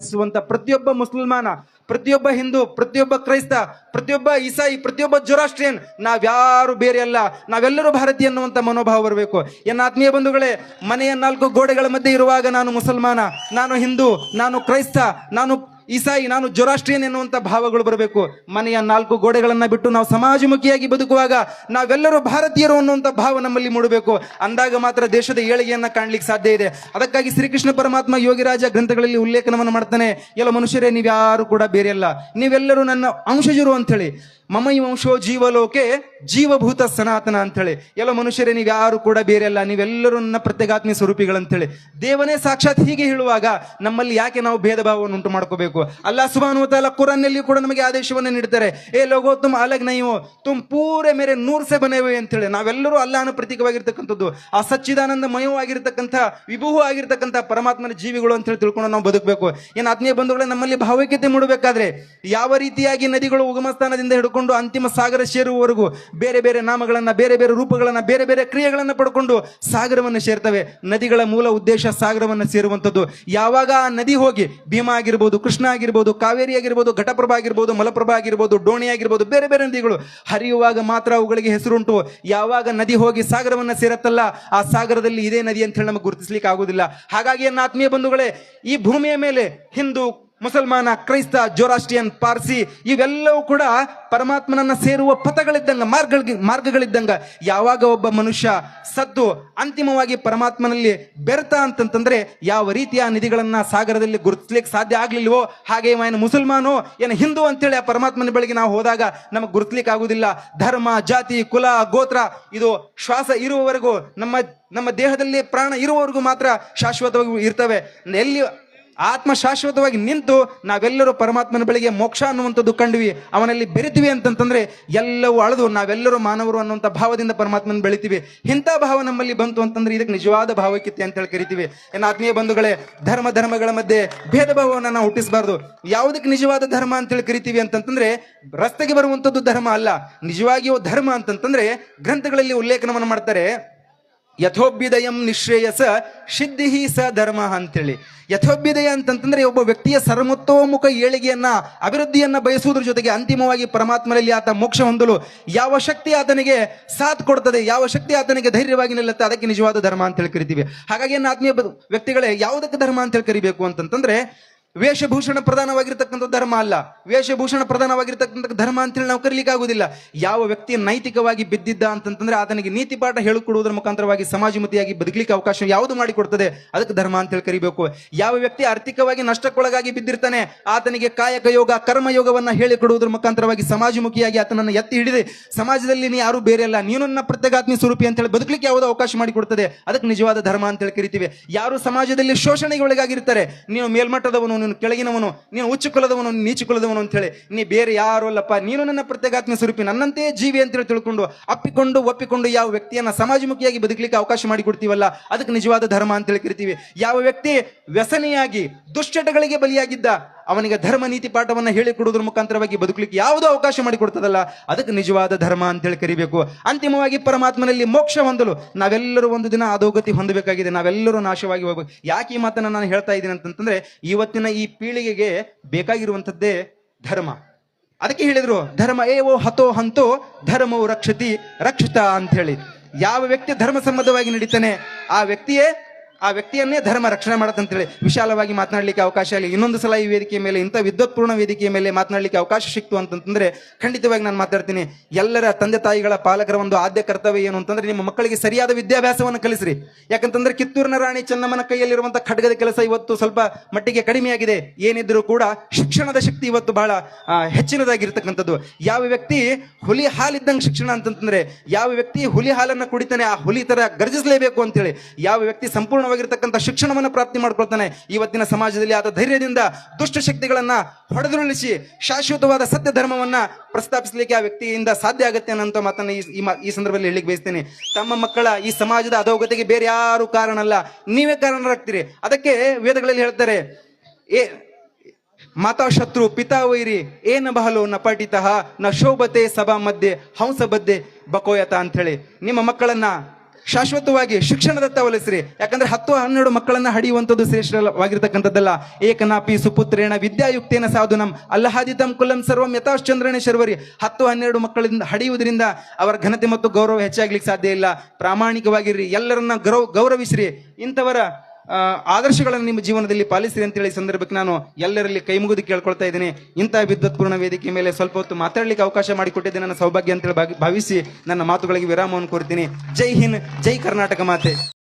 ಪಾಲಿಸುವಂತ ಪ್ರತಿಯೊಬ್ಬ ಮುಸಲ್ಮಾನ, ಪ್ರತಿಯೊಬ್ಬ ಹಿಂದೂ, ಪ್ರತಿಯೊಬ್ಬ ಕ್ರೈಸ್ತ, ಪ್ರತಿಯೊಬ್ಬ ಇಸಾಯಿ, ಪ್ರತಿಯೊಬ್ಬ ಜೊರಾಸ್ಟ್ರಿಯನ್ ನಾವ್ಯಾರು ಬೇರೆ ಅಲ್ಲ. ನಾವೆಲ್ಲರೂ ಭಾರತೀಯ ಅನ್ನುವಂತ ಮನೋಭಾವ ಬರಬೇಕು. ಎನ್ನ ಆತ್ಮೀಯ ಬಂಧುಗಳೇ, ಮನೆಯ ನಾಲ್ಕು ಗೋಡೆಗಳ ಮಧ್ಯೆ ಇರುವಾಗ ನಾನು ಮುಸಲ್ಮಾನ, ನಾನು ಹಿಂದೂ, ನಾನು ಕ್ರೈಸ್ತ, ನಾನು ಇಸಾಯಿ ನಾನು ಜೊರಾಷ್ಟ್ರಿಯನ್ ಎನ್ನುವಂಥ ಭಾವಗಳು ಬರಬೇಕು. ಮನೆಯ ನಾಲ್ಕು ಗೋಡೆಗಳನ್ನು ಬಿಟ್ಟು ನಾವು ಸಮಾಜಮುಖಿಯಾಗಿ ಬದುಕುವಾಗ ನಾವೆಲ್ಲರೂ ಭಾರತೀಯರು ಅನ್ನುವಂತ ಭಾವ ನಮ್ಮಲ್ಲಿ ಮೂಡಬೇಕು. ಅಂದಾಗ ಮಾತ್ರ ದೇಶದ ಏಳಿಗೆಯನ್ನ ಕಾಣ್ಲಿಕ್ಕೆ ಸಾಧ್ಯ ಇದೆ. ಅದಕ್ಕಾಗಿ ಶ್ರೀಕೃಷ್ಣ ಪರಮಾತ್ಮ ಯೋಗಿರಾಜ ಗ್ರಂಥಗಳಲ್ಲಿ ಉಲ್ಲೇಖನವನ್ನು ಮಾಡ್ತಾನೆ. ಎಲ್ಲ ಮನುಷ್ಯರೇ, ನೀವ್ಯಾರು ಕೂಡ ಬೇರೆಯಲ್ಲ. ನೀವೆಲ್ಲರೂ ನನ್ನ ಅಂಶಜರು ಅಂತೇಳಿ ಮಮೈ ವಂಶೋ ಜೀವಲೋಕೆ ಜೀವಭೂತ ಸನಾತನ ಅಂತೇಳಿ ಎಲ್ಲ ಮನುಷ್ಯರೇ ನೀವು ಯಾರು ಕೂಡ ಬೇರೆ ಅಲ್ಲ ನೀವೆಲ್ಲರೂ ನನ್ನ ಪ್ರತ್ಯೇಗಾತ್ಮೀಯ ಸ್ವರೂಪಿಗಳಂತೇಳಿ ದೇವನೇ ಸಾಕ್ಷಾತ್ ಹೀಗೆ ಹೇಳುವಾಗ ನಮ್ಮಲ್ಲಿ ಯಾಕೆ ನಾವು ಭೇದ ಭಾವವನ್ನು ಉಂಟು ಮಾಡ್ಕೋಬೇಕು? ಅಲ್ಲ ಸುಬಾನುವತಾಲ ಕುರಾನ್ನಲ್ಲಿ ಕೂಡ ನಮಗೆ ಆದೇಶವನ್ನು ನೀಡ್ತಾರೆ. ಏ ಲೋಗೋ ತುಮ್ ಅಲಗ್ ನೈವೋ ತುಮ್ ಪೂರೆ ಮೇರೆ ನೂರ್ಸೆ ಅಂತ ಹೇಳಿ ನಾವೆಲ್ಲರೂ ಅಲ್ಲಾನ ಪ್ರತೀಕವಾಗಿರ್ತಕ್ಕಂಥದ್ದು. ಆ ಸಚ್ಚಿದಾನಂದ ಮಯವಾಗಿರ್ತಕ್ಕಂಥ ವಿಭುವು ಆಗಿರ್ತಕ್ಕಂಥ ಪರಮಾತ್ಮನ ಜೀವಿಗಳು ಅಂತ ಹೇಳಿ ತಿಳ್ಕೊಂಡು ನಾವು ಬದುಕಬೇಕು. ಏನು ಆತ್ಮೀಯ ಬಂಧುಗಳೇ, ನಮ್ಮಲ್ಲಿ ಭಾವೈಕ್ಯತೆ ಮೂಡಬೇಕಾದ್ರೆ ಯಾವ ರೀತಿಯಾಗಿ ನದಿಗಳು ಉಗಮ ಸ್ಥಾನದಿಂದ ಹಿಡ್ಕೊಂಡು ಅಂತಿಮ ಸಾಗರ ಸೇರುವವರೆಗೂ ಬೇರೆ ಬೇರೆ ನಾಮಗಳನ್ನ, ಬೇರೆ ಬೇರೆ ರೂಪಗಳನ್ನ, ಬೇರೆ ಬೇರೆ ಕ್ರಿಯೆಗಳನ್ನ ಪಡ್ಕೊಂಡು ಸಾಗರವನ್ನು ಸೇರ್ತವೆ. ನದಿಗಳ ಮೂಲ ಉದ್ದೇಶ ಸಾಗರವನ್ನು ಸೇರುವಂಥದ್ದು. ಯಾವಾಗ ಆ ನದಿ ಹೋಗಿ ಭೀಮಾ ಆಗಿರ್ಬೋದು, ಕೃಷ್ಣ ಆಗಿರ್ಬೋದು, ಕಾವೇರಿ ಆಗಿರ್ಬೋದು, ಘಟಪ್ರಭಾ ಆಗಿರ್ಬೋದು, ಮಲಪ್ರಭಾ ಆಗಿರ್ಬೋದು, ಡೋಣಿ ಆಗಿರ್ಬೋದು, ಬೇರೆ ಬೇರೆ ನದಿಗಳು ಹರಿಯುವಾಗ ಮಾತ್ರ ಅವುಗಳಿಗೆ ಹೆಸರುಂಟು. ಯಾವಾಗ ನದಿ ಹೋಗಿ ಸಾಗರವನ್ನು ಸೇರತ್ತಲ್ಲ, ಆ ಸಾಗರದಲ್ಲಿ ಇದೇ ನದಿ ಅಂತ ಹೇಳಿ ನಮಗೆ ಗುರುತಿಸ್ಲಿಕ್ಕೆ ಆಗೋದಿಲ್ಲ. ಹಾಗಾಗಿ ನನ್ನ ಆತ್ಮೀಯ ಬಂಧುಗಳೇ, ಈ ಭೂಮಿಯ ಮೇಲೆ ಹಿಂದೂ ಮುಸಲ್ಮಾನ, ಕ್ರೈಸ್ತ ಜೋರಾಸ್ಟಿಯನ್ ಪಾರ್ಸಿ ಇವೆಲ್ಲವೂ ಕೂಡ ಪರಮಾತ್ಮನನ್ನ ಸೇರುವ ಪಥಗಳಿದ್ದಂಗ, ಮಾರ್ಗಗಳಿಗೆ, ಮಾರ್ಗಗಳಿದ್ದಂಗ ಯಾವಾಗ ಒಬ್ಬ ಮನುಷ್ಯ ಸದ್ದು ಅಂತಿಮವಾಗಿ ಪರಮಾತ್ಮನಲ್ಲಿ ಬೆರ್ತ ಅಂತಂತಂದ್ರೆ ಯಾವ ರೀತಿಯ ನಿಧಿಗಳನ್ನ ಸಾಗರದಲ್ಲಿ ಗುರುತಿಸ್ಲಿಕ್ಕೆ ಸಾಧ್ಯ ಆಗ್ಲಿಲ್ವೋ, ಹಾಗೆ ಏನು ಮುಸಲ್ಮಾನೋ, ಏನು ಹಿಂದೂ ಅಂತೇಳಿ ಆ ಪರಮಾತ್ಮನ ಬಳಿಗೆ ನಾವು ಹೋದಾಗ ನಮಗೆ ಗುರುತಿಸ್ಲಿಕ್ಕೆ ಆಗುದಿಲ್ಲ. ಧರ್ಮ, ಜಾತಿ, ಕುಲ, ಗೋತ್ರ, ಇದು ಶ್ವಾಸ ಇರುವವರೆಗೂ ನಮ್ಮ ನಮ್ಮ ದೇಹದಲ್ಲಿ ಪ್ರಾಣ ಇರುವವರೆಗೂ ಮಾತ್ರ ಶಾಶ್ವತವಾಗಿ ಇರ್ತವೆ. ಎಲ್ಲಿ ಆತ್ಮ ಶಾಶ್ವತವಾಗಿ ನಿಂತು ನಾವೆಲ್ಲರೂ ಪರಮಾತ್ಮನ ಬಳಿಗೆ ಮೋಕ್ಷ ಅನ್ನುವಂಥದ್ದು ಕಂಡ್ವಿ, ಅವನಲ್ಲಿ ಬೆರಿತೀವಿ ಅಂತಂತಂದ್ರೆ ಎಲ್ಲವೂ ಅಳೆದು ನಾವೆಲ್ಲರೂ ಮಾನವರು ಅನ್ನುವಂಥ ಭಾವದಿಂದ ಪರಮಾತ್ಮನ ಬೆಳಿತೀವಿ. ಇಂಥ ಭಾವ ನಮ್ಮಲ್ಲಿ ಬಂತು ಅಂತಂದ್ರೆ ಇದಕ್ಕೆ ನಿಜವಾದ ಭಾವೈಕ್ಯತೆ ಅಂತ ಹೇಳಿ ಕರಿತೀವಿ. ಏನು ಆತ್ಮೀಯ ಬಂಧುಗಳೇ, ಧರ್ಮ ಧರ್ಮಗಳ ಮಧ್ಯೆ ಭೇದ ಭಾವವನ್ನು ನಾವು ಹುಟ್ಟಿಸಬಾರ್ದು. ಯಾವುದಕ್ಕೆ ನಿಜವಾದ ಧರ್ಮ ಅಂತೇಳಿ ಕರಿತೀವಿ ಅಂತಂತಂದ್ರೆ ರಸ್ತೆಗೆ ಬರುವಂಥದ್ದು ಧರ್ಮ ಅಲ್ಲ. ನಿಜವಾಗಿಯೂ ಧರ್ಮ ಅಂತಂತಂದ್ರೆ ಗ್ರಂಥಗಳಲ್ಲಿ ಉಲ್ಲೇಖನವನ್ನು ಮಾಡ್ತಾರೆ ಯಥೋಭ್ಯುದಯಂ ನಿಶ್ರೇಯಸ ಸಿದ್ಧಿ ಸ ಧರ್ಮ ಅಂತೇಳಿ. ಯಥೋಭ್ಯುದಯ ಅಂತಂತಂದ್ರೆ ಒಬ್ಬ ವ್ಯಕ್ತಿಯ ಸರ್ವತೋಮುಖ ಏಳಿಗೆಯನ್ನ, ಅಭಿವೃದ್ಧಿಯನ್ನ ಬಯಸುವುದ್ರ ಜೊತೆಗೆ ಅಂತಿಮವಾಗಿ ಪರಮಾತ್ಮನಲ್ಲಿ ಆತ ಮೋಕ್ಷ ಹೊಂದಲು ಯಾವ ಶಕ್ತಿ ಆತನಿಗೆ ಸಾಥ್ ಕೊಡ್ತದೆ, ಯಾವ ಶಕ್ತಿ ಆತನಿಗೆ ಧೈರ್ಯವಾಗಿ ನಿಲ್ಲುತ್ತೆ, ಅದಕ್ಕೆ ನಿಜವಾದ ಧರ್ಮ ಅಂತ ಹೇಳಿ ಕರಿತೀವಿ. ಹಾಗಾಗಿ ಏನು ಆತ್ಮೀಯ ವ್ಯಕ್ತಿಗಳೇ, ಯಾವುದಕ್ಕೆ ಧರ್ಮ ಅಂತ ಹೇಳಿ ಕರಿಬೇಕು ಅಂತಂತಂದ್ರೆ ವೇಷಭೂಷಣ ಪ್ರಧಾನವಾಗಿರ್ತಕ್ಕಂಥ ಧರ್ಮ ಅಲ್ಲ. ವೇಷಭೂಷಣ ಪ್ರಧಾನವಾಗಿರ್ತಕ್ಕಂಥ ಧರ್ಮ ಅಂತೇಳಿ ನಾವು ಕರೀಲಿಕ್ಕೆ ಆಗುದಿಲ್ಲ. ಯಾವ ವ್ಯಕ್ತಿ ನೈತಿಕವಾಗಿ ಬಿದ್ದಿದ್ದ ಅಂತಂತಂದ್ರೆ ಆತನಿಗೆ ನೀತಿ ಪಾಠ ಹೇಳಿಕೊಡುವುದರ ಮುಖಾಂತರವಾಗಿ ಸಮಾಜಮುಖಿಯಾಗಿ ಬದುಕಲಿಕ್ಕೆ ಅವಕಾಶ ಯಾವುದು ಮಾಡಿಕೊಡ್ತದೆ? ಅದಕ್ಕೆ ಧರ್ಮ ಅಂತೇಳಿ ಕರಿಬೇಕು. ಯಾವ ವ್ಯಕ್ತಿ ಆರ್ಥಿಕವಾಗಿ ನಷ್ಟಕ್ಕೊಳಗಾಗಿ ಬಿದ್ದಿರ್ತಾನೆ, ಆತನಿಗೆ ಕಾಯಕ ಯೋಗ ಕರ್ಮಯೋಗವನ್ನ ಹೇಳಿಕೊಡುವುದರ ಮುಖಾಂತರವಾಗಿ ಸಮಾಜಮುಖಿಯಾಗಿ ಆತನನ್ನು ಎತ್ತಿ ಹಿಡಿದು. ಸಮಾಜದಲ್ಲಿ ನೀ ಯಾರು ಬೇರೆ ಅಲ್ಲ. ನೀನು ನನ್ನ ಪ್ರತ್ಯೇಕಾತ್ಮಿ ಸ್ವರೂಪಿ ಅಂತ ಹೇಳಿ ಬದುಕಲಿಕ್ಕೆ ಯಾವುದು ಅವಕಾಶ ಮಾಡಿಕೊಡ್ತದೆ. ಅದಕ್ಕೆ ನಿಜವಾದ ಧರ್ಮ ಅಂತ ಹೇಳಿ ಕರಿತೀವಿ. ಯಾರು ಸಮಾಜದಲ್ಲಿ ಶೋಷಣೆಗೆ ಒಳಗಾಗಿರ್ತಾರೆ, ನೀನು ಮೇಲ್ಮಟ್ಟದವನು ನೀನು ಕೆಳಗಿನವನು, ನೀನು ಉಚ್ಚ ಕುಲದವನು ನೀಚ ಕುಲದವನು ಅಂತ ಹೇಳಿ, ನೀ ಬೇರೆ ಯಾರು ಅಲ್ಲಪ್ಪ, ನೀನು ನನ್ನ ಪ್ರತ್ಯೇಕಾತ್ಮ ಸ್ವರೂಪಿ ನನ್ನಂತೆ ಜೀವಿ ಅಂತೇಳಿ ತಿಳ್ಕೊಂಡು, ಅಪ್ಪಿಕೊಂಡು, ಒಪ್ಪಿಕೊಂಡು ಯಾವ ವ್ಯಕ್ತಿಯನ್ನ ಸಮಾಜಮುಖಿಯಾಗಿ ಬದುಕಲಿಕ್ಕೆ ಅವಕಾಶ ಮಾಡಿಕೊಡ್ತೀವಲ್ಲ, ಅದಕ್ಕೆ ನಿಜವಾದ ಧರ್ಮ ಅಂತ ಹೇಳಿ ಕರಿತೀವಿ. ಯಾವ ವ್ಯಕ್ತಿ ವ್ಯಸನಿಯಾಗಿ, ದುಶ್ಚಟಗಳಿಗೆ ಬಲಿಯಾಗಿದ್ದ ಅವನಿಗೆ ಧರ್ಮ ನೀತಿ ಪಾಠವನ್ನು ಹೇಳಿಕೊಡುವುದ್ರ ಮುಖಾಂತರವಾಗಿ ಬದುಕಲಿಕ್ಕೆ ಯಾವುದೋ ಅವಕಾಶ ಮಾಡಿಕೊಡ್ತದಲ್ಲ ಅದಕ್ಕೆ ನಿಜವಾದ ಧರ್ಮ ಅಂತೇಳಿ ಕರಿಬೇಕು. ಅಂತಿಮವಾಗಿ ಪರಮಾತ್ಮನಲ್ಲಿ ಮೋಕ್ಷ ಹೊಂದಲು ನಾವೆಲ್ಲರೂ ಒಂದು ದಿನ ಅಧೋಗತಿ ಹೊಂದಬೇಕಾಗಿದೆ. ನಾವೆಲ್ಲರೂ ನಾಶವಾಗಿ ಹೋಗ್ಬೇಕು. ಯಾಕೆ ಈ ಮಾತನ್ನು ನಾನು ಹೇಳ್ತಾ ಇದ್ದೀನಿ ಅಂತಂತಂದ್ರೆ, ಇವತ್ತಿನ ಈ ಪೀಳಿಗೆಗೆ ಬೇಕಾಗಿರುವಂಥದ್ದೇ ಧರ್ಮ. ಅದಕ್ಕೆ ಹೇಳಿದ್ರು, ಧರ್ಮ ಏವೋ ಹತೋ ಹಂತೋ ಧರ್ಮವು ರಕ್ಷತಿ ರಕ್ಷಿತ ಅಂತ ಹೇಳಿ ಯಾವ ವ್ಯಕ್ತಿ ಧರ್ಮ ಸಂಬಂಧವಾಗಿ ನಡೀತಾನೆ, ಆ ವ್ಯಕ್ತಿಯೇ ಆ ವ್ಯಕ್ತಿಯನ್ನೇ ಧರ್ಮ ರಕ್ಷಣೆ ಮಾಡತ್ತಂತೇಳಿ ವಿಶಾಲವಾಗಿ ಮಾತನಾಡಲಿಕ್ಕೆ ಅವಕಾಶ ಆಗಲಿ ಇನ್ನೊಂದು ಸಲ ಈ ವೇದಿಕೆಯ ಮೇಲೆ, ಇಂಥ ವಿದ್ವತ್ಪೂರ್ಣ ವೇದಿಕೆಯ ಮೇಲೆ ಮಾತನಾಡಲಿಕ್ಕೆ ಅವಕಾಶ ಸಿಕ್ತು ಅಂತಂತಂದ್ರೆ ಖಂಡಿತವಾಗಿ ನಾನು ಮಾತಾಡ್ತೀನಿ. ಎಲ್ಲರ ತಂದೆ ತಾಯಿಗಳ ಪಾಲಕರ ಒಂದು ಆದ್ಯ ಕರ್ತವ್ಯ ಏನು ಅಂತಂದ್ರೆ ನಿಮ್ಮ ಮಕ್ಕಳಿಗೆ ಸರಿಯಾದ ವಿದ್ಯಾಭ್ಯಾಸವನ್ನು ಕಲಿಸ್ರಿ. ಯಾಕಂತಂದ್ರೆ ಕಿತ್ತೂರಿನ ರಾಣಿ ಚೆನ್ನಮ್ಮನ ಕೈಯಲ್ಲಿರುವಂತಹ ಖಡ್ಗದ ಕೆಲಸ ಇವತ್ತು ಸ್ವಲ್ಪ ಮಟ್ಟಿಗೆ ಕಡಿಮೆಯಾಗಿದೆ. ಏನಿದ್ರೂ ಕೂಡ ಶಿಕ್ಷಣದ ಶಕ್ತಿ ಇವತ್ತು ಬಹಳ ಹೆಚ್ಚಿನದಾಗಿರ್ತಕ್ಕಂಥದ್ದು. ಯಾವ ವ್ಯಕ್ತಿ ಹುಲಿ ಹಾಲಿದ್ದಂಗೆ ಶಿಕ್ಷಣ ಅಂತಂತಂದ್ರೆ ಯಾವ ವ್ಯಕ್ತಿ ಹುಲಿ ಹಾಲನ್ನ ಕುಡಿತಾನೆ ಆ ಹುಲಿ ತರ ಗರ್ಜಿಸಲೇಬೇಕು ಅಂತೇಳಿ, ಯಾವ ವ್ಯಕ್ತಿ ಸಂಪೂರ್ಣವಾಗಿರ್ತಕ್ಕಂಥ ಶಿಕ್ಷಣವನ್ನು ಪ್ರಾಪ್ತಿ ಮಾಡ್ಕೊಳ್ತಾನೆ. ಇವತ್ತಿನ ಸಮಾಜದಲ್ಲಿ ಆದ ಧೈರ್ಯದಿಂದ ದುಷ್ಟ ಶಕ್ತಿಗಳನ್ನ ಹೊಡೆದುರುಳಿಸಿ ಶಾಶ್ವತವಾದ ಸತ್ಯ ಧರ್ಮವನ್ನ ಪ್ರಸ್ತಾಪಿಸಲಿಕ್ಕೆ ಆ ವ್ಯಕ್ತಿಯಿಂದ ಸಾಧ್ಯ ಆಗುತ್ತೆ ಅನ್ನೋ ಮಾತನ್ನ ಈ- ಈ ಸಂದರ್ಭದಲ್ಲಿ ಹೇಳಿಕ್ ಬಯಸ್ತೇನೆ. ತಮ್ಮ ಮಕ್ಕಳ ಈ ಸಮಾಜದ ಅಧೋಗತಿಗೆ ಬೇರೆ ಯಾರು ಕಾರಣ ಅಲ್ಲ. ನೀವೇ ಕಾರಣರಾಗ್ತೀರಿ. ಅದಕ್ಕೆ ವೇದಗಳಲ್ಲಿ ಹೇಳ್ತಾರೆ, ಏ, ಮಾತಾ ಶತ್ರು ಪಿತಾ ವೈರಿ, ಏನ ಬಹಲು ನ ಪಟಿತಃ ನ ಶೋಭತೆ ಸಭಾ ಮಧ್ಯೆ, ಹಂಸ ಬದ್ದೆ ಬಕೋಯತ ಅಂಥೇಳಿ. ನಿಮ್ಮ ಮಕ್ಕಳನ್ನ ಶಾಶ್ವತವಾಗಿ ಶಿಕ್ಷಣದತ್ತ ಒಲಿಸ್ರಿ. ಯಾಕಂದ್ರೆ ಹತ್ತು ಹನ್ನೆರಡು ಮಕ್ಕಳನ್ನ ಹಡಿಯುವಂಥದ್ದು ಶ್ರೇಷ್ಠವಾಗಿರ್ತಕ್ಕಂಥದ್ದಲ್ಲ. ಏಕನಾಪಿ ಸುಪುತ್ರೇಣ ವಿದ್ಯಾಯುಕ್ತೇನ ಸಾಧುನಂ ಅಲ್ಲಹಾದಿತಂ ಕುಲಂ ಸರ್ವಂ ಯಥಾಶ್ಚಂದ್ರನೇ ಶರ್ವರಿ. ಹತ್ತು ಹನ್ನೆರಡು ಮಕ್ಕಳಿಂದ ಹಡಿಯುವುದರಿಂದ ಅವರ ಘನತೆ ಮತ್ತು ಗೌರವ ಹೆಚ್ಚಾಗ್ಲಿಕ್ಕೆ ಸಾಧ್ಯ ಇಲ್ಲ. ಪ್ರಾಮಾಣಿಕವಾಗಿರ್ರಿ. ಎಲ್ಲರನ್ನ ಗೌರವ ಗೌರವಿಸ್ರಿ. ಇಂಥವರ ಆದರ್ಶಗಳನ್ನು ನಿಮ್ಮ ಜೀವನದಲ್ಲಿ ಪಾಲಿಸಿರಿ ಅಂತೇಳಿ ಸಂದರ್ಭಕ್ಕೆ ನಾನು ಎಲ್ಲರಲ್ಲಿ ಕೈ ಮುಗಿದು ಕೇಳ್ಕೊಳ್ತಾ ಇದ್ದೀನಿ. ಇಂಥ ವಿದ್ವತ್ಪೂರ್ಣ ವೇದಿಕೆ ಮೇಲೆ ಸ್ವಲ್ಪ ಹೊತ್ತು ಮಾತಾಡಲಿಕ್ಕೆ ಅವಕಾಶ ಮಾಡಿಕೊಟ್ಟಿದ್ದೆ ನನ್ನ ಸೌಭಾಗ್ಯ ಅಂತೇಳಿ ಭಾವಿ- ಭಾವಿಸಿ ನನ್ನ ಮಾತುಗಳಿಗೆ ವಿರಾಮವನ್ನು ಕೋರ್ತೀನಿ ಜೈ ಹಿಂದ್, ಜೈ ಕರ್ನಾಟಕ ಮಾತೆ.